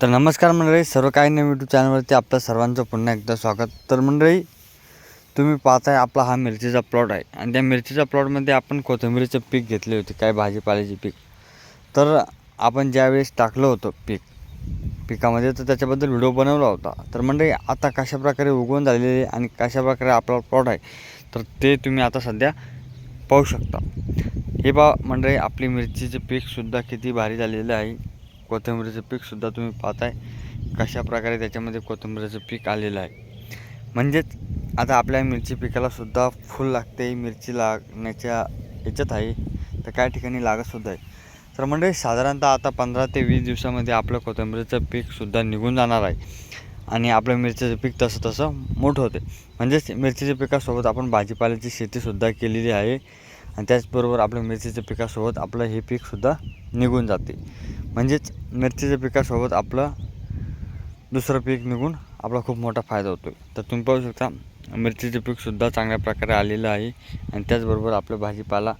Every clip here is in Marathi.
तर नमस्कार मंडळी सर्व काही नवीन यूट्यूब चॅनलवरती आपलं सर्वांचं पुन्हा एकदा स्वागत. तर मंडळी तुम्ही पाहताय आपला हा मिरचीचा प्लॉट आहे. आणि त्या मिरचीच्या प्लॉटमध्ये आपण कोथिंबीरीचं पीक घेतले होते काय भाजीपाल्याचे पीक. तर आपण ज्यावेळेस टाकलं होतं पीक पिकामध्ये तर त्याच्याबद्दल व्हिडिओ बनवला होता. तर मंडळी आता कशाप्रकारे उगवून झालेले आहे आणि कशाप्रकारे आपला प्लॉट आहे तर ते तुम्ही आता सध्या पाहू शकता. हे बा मंडळी आपली मिरचीचे पीकसुद्धा किती भारी झालेलं आहे. कोथिंबीरीचं पीकसुद्धा तुम्ही पाहताय कशा प्रकारे त्याच्यामध्ये कोथिंबीरीचं पीक आलेलं आहे. म्हणजेच आता आपल्या मिरची पिकालासुद्धा फुल लागते मिरची लागण्याच्या याच्यात आहे तर काही ठिकाणी लागतसुद्धा आहे. तर म्हणजे साधारणतः आता पंधरा ते वीस दिवसामध्ये आपलं कोथिंबीरीचं पीकसुद्धा निघून जाणार आहे आणि आपलं मिरचीचं पीक तसं तसं मोठं होते. म्हणजेच मिरचीच्या पिकासोबत आपण भाजीपाल्याची शेतीसुद्धा केलेली आहे आणि त्याचबरोबर आपल्या मिरचीच्या पिकासोबत आपलं हे पीकसुद्धा निघून जाते. म्हणजेच मिरचीच्या पिकासोबत आपलं दुसरं पीक निघून आपला खूप मोठा फायदा होतो तर तुम्ही पाहू शकता मिरचीचं पीकसुद्धा चांगल्या प्रकारे आलेलं आहे आणि त्याचबरोबर आपलं भाजीपाला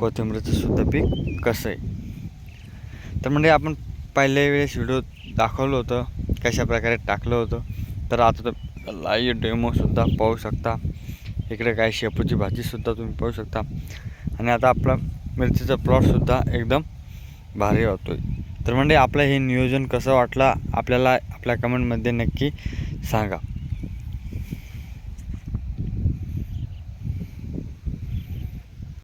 कोथिंबीरचंसुद्धा पीक कसं आहे. तर म्हणजे आपण पहिल्या वेळेस व्हिडिओ दाखवलं होतं कशा प्रकारे टाकलं होतं. तर आता तर लाईव्ह डेमोसुद्धा पाहू शकता. इकडे काही शेपूची भाजीसुद्धा तुम्ही पाहू शकता. आणि आता आपला मिरचीचा प्लॉटसुद्धा एकदम भारी होतो आहे तर म्हणजे आपलं हे नियोजन कसं वाटलं? आपल्याला आपल्या कमेंटमध्ये नक्की सांगा.